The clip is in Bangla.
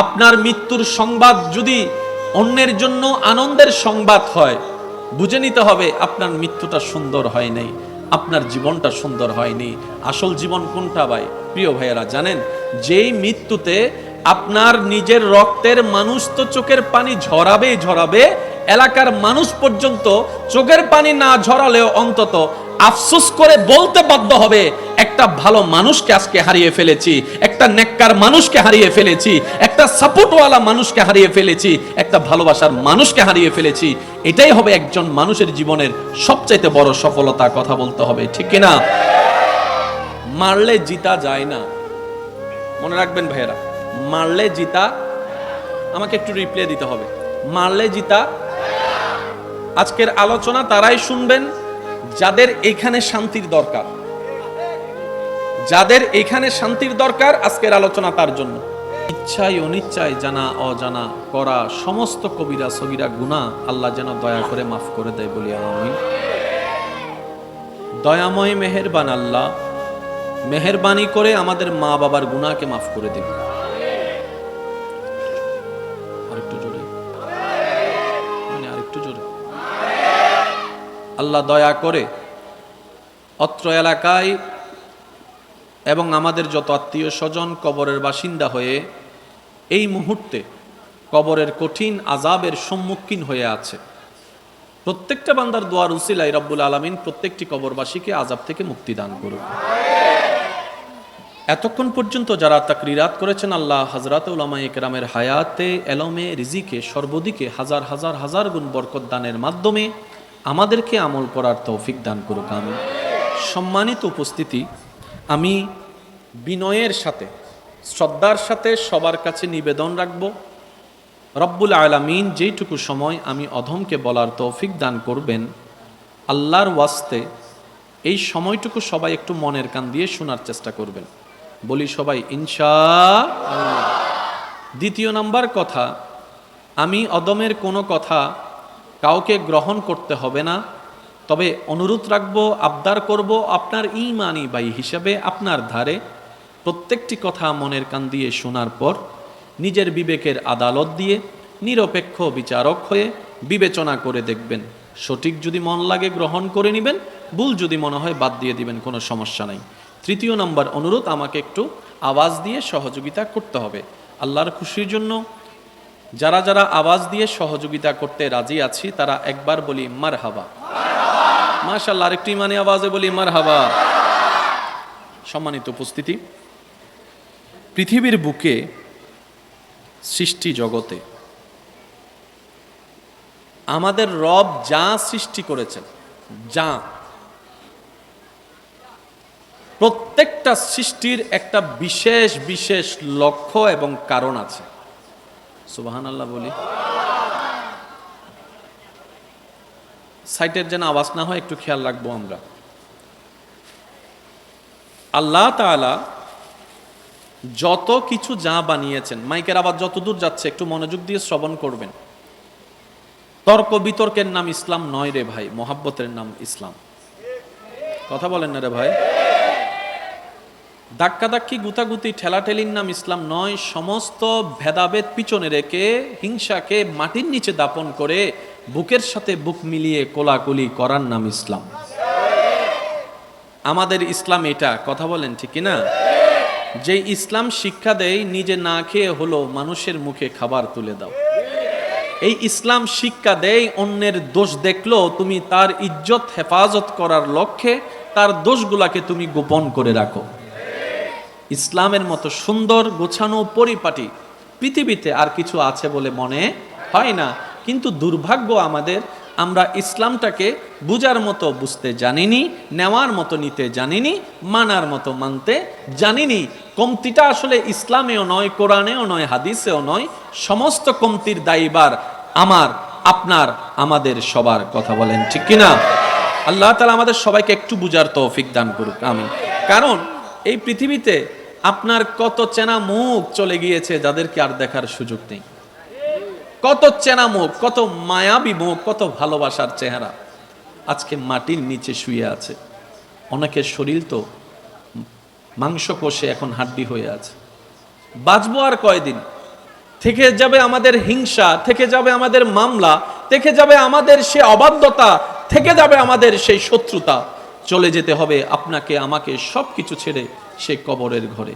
আপনার মৃত্যুর সংবাদ যদি অন্যের জন্য আনন্দের সংবাদ হয়, বুঝে নিতে হবে আপনার মৃত্যুটা সুন্দর হয় নাই, আপনার জীবনটা সুন্দর হয়নি আসল জীবন কোনটা ভাই? প্রিয় ভাইয়েরা, জানেন, যেই মৃত্যুতে আপনার নিজের রক্তের মানুষ তো চোখের পানি ঝরাবে ঝরাবে, এলাকার মানুষ পর্যন্ত চোখের পানি না ঝরালেও অন্তত আফসোস করে বলতে বাধ্য হবে, একটা ভালো মানুষকে আজকে হারিয়ে ফেলেছি একটা নেককার মানুষকে হারিয়ে ফেলেছি, একটা সাপোর্টওয়ালা মানুষকে হারিয়ে ফেলেছি, একটা ভালোবাসার মানুষকে হারিয়ে ফেলেছি। এটাই হবে একজন মানুষের জীবনের সবচাইতে বড় সফলতা কথা বলতে হবে, ঠিক কিনা? মারলে জিতা যায় না। মনে রাখবেন ভাইয়েরা, মারলে জিতা, আমাকে একটু রিপ্লাই দিতে হবে। মারলে জিতা, আজকের আলোচনা তারাই শুনবেন, যাদের এখানে শান্তির দরকার। যাদের এখানে শান্তির দরকার আজকের আলোচনা তার জন্য। ইচ্ছায় অনিচ্ছায় জানা, অজানা করা সমস্ত কবিরা সগিরা গুণা আল্লাহ যেন দয়া করে মাফ করে দেয় বলি আমি দয়াময় মেহেরবান আল্লাহ, মেহেরবানি করে আমাদের মা বাবার গুণাকে মাফ করে দিন। জোরে। মানে জোরে। আল্লাহ দয়া করে অত্র এলাকায় এবং আমাদের যত আত্মীয় স্বজন কবরের বাসিন্দা হয়ে এই মুহূর্তে কবরের কঠিন আজাবের সম্মুখীন হয়ে আছে। প্রত্যেকটা বান্দার দোয়ার উসিলাই রব্বুল আলমিন প্রত্যেকটি কবরবাসীকে আজাব থেকে মুক্তি দান করুন এতক্ষণ পর্যন্ত যারা তাকরিরাত করেছেন, আল্লাহ হজরত উলামা একরামের হায়াতে, এলমে, রিজিকে, সর্বদিকে হাজার হাজার হাজার গুণ বরকত দানের মাধ্যমে আমাদেরকে আমল করার তৌফিক দান করুক আমি সম্মানিত উপস্থিতি আমি বিনয়ের সাথে, শ্রদ্ধার সাথে সবার কাছে নিবেদন রাখব। রব্বুল আলামিন যেইটুকু সময় আমি অধমকে বলার তৌফিক দান করবেন, আল্লাহর ওয়াস্তে এই সময়টুকু সবাই একটু মনের কান দিয়ে শোনার চেষ্টা করবেন। বলি সবাই, ইনশা দ্বিতীয় নাম্বার কথা, আমি অদমের কোনো কথা কাউকে গ্রহণ করতে হবে না। তবে অনুরোধ রাখব, আবদার করব আপনার ইমানি বাই হিসাবে আপনার ধারে। প্রত্যেকটি কথা মনের কান দিয়ে শোনার পর নিজের বিবেকের আদালত দিয়ে নিরপেক্ষ বিচারক হয়ে বিবেচনা করে দেখবেন। সঠিক যদি মন লাগে গ্রহণ করে নেবেন, ভুল যদি মনে হয় বাদ দিয়ে দিবেন, কোনো সমস্যা নাই। তৃতীয় নম্বর অনুরোধ, আমাকে একটু আওয়াজ দিয়ে সহযোগিতা করতে হবে। আল্লাহর খুশির জন্য যারা যারা আওয়াজ দিয়ে সহযোগিতা করতে রাজি আছি, তারা একবার বলি মার হাবা মাশাল্লাহ আরেকটি মানে আওয়াজে বলি মার হাবা সম্মানিত উপস্থিতি, পৃথিবীর বুকে সৃষ্টি জগতে আমাদের রব যা সৃষ্টি করেছেন, যা, প্রত্যেকটা সৃষ্টির একটা বিশেষ বিশেষ লক্ষ্য এবং কারণ আছে। সুবাহান আল্লাহ বলি। সাইটের যেন আওয়াজ না হয়, একটু খেয়াল রাখব আমরা। আল্লাহ তাআলা যত কিছু যা বানিয়েছেন, মাইকের আবার যত দূর যাচ্ছে, একটু মনোযোগ দিয়ে শ্রবণ করবেন। তর্ক বিতর্কের নাম ইসলাম নয় রে ভাই, মোহাব্বতের নাম ইসলাম। কথা বলেন না রে ভাই। ধাক্কাধাক্কি, গুতাগুতি, ঠেলাঠেলির নাম ইসলাম নয়, সমস্ত ভেদাভেদ পিছনে রেখে, হিংসাকে মাটির নিচে দাপন করে বুকের সাথে বুক মিলিয়ে কোলাকুলি করার নাম ইসলাম। আমাদের ইসলাম এটা, কথা বলেন ঠিক না যে ইসলাম শিক্ষা দেয়, নিজে না খেয়ে হলো মানুষের মুখে খাবার তুলে দাও। এই ইসলাম শিক্ষা দেয়, অন্যের দোষ দেখল, তুমি তার ইজ্জত, হেফাজত করার লক্ষ্যে তার দোষগুলাকে তুমি গোপন করে রাখো। ইসলামের মতো সুন্দর, গোছানো পরিপাটি পৃথিবীতে আর কিছু আছে বলে মনে হয় না। কিন্তু দুর্ভাগ্য আমাদের, আমরা ইসলামটাকে বুজার মতো বুঝতে জানিনি, নেওয়ার মতো নিতে জানিনি, মানার মতো মানতে জানিনি। কমতিটা আসলে ইসলামেও নয়, কোরআনেও নয়, হাদিসেও নয়, সমস্ত কমতির দায়ীবার আমার, আপনার, আমাদের সবার কথা বলেন, ঠিক কিনা? আল্লাহ তালা আমাদের সবাইকে একটু বুঝার তৌফিক দান করুক আমি কারণ এই পৃথিবীতে আপনার কত চেনা মুখ চলে গিয়েছে যাদেরকে আর দেখার সুযোগ নেই। কত চেনা মুখ কত মায়াবী মুখ, কত ভালোবাসার চেহারা। আজকে মাটির নিচে শুয়ে আছে। অনেকের শরীর তো মাংস কষে এখন হাড্ডি হয়ে আছে। বাঁচবো আর কয়দিন? থেকে যাবে আমাদের হিংসা, থেকে যাবে আমাদের মামলা, থেকে যাবে আমাদের সে অবাধ্যতা, থেকে যাবে আমাদের সেই শত্রুতা। চলে যেতে হবে আপনাকে, আমাকে সব কিছু ছেড়ে সে কবরের ঘরে।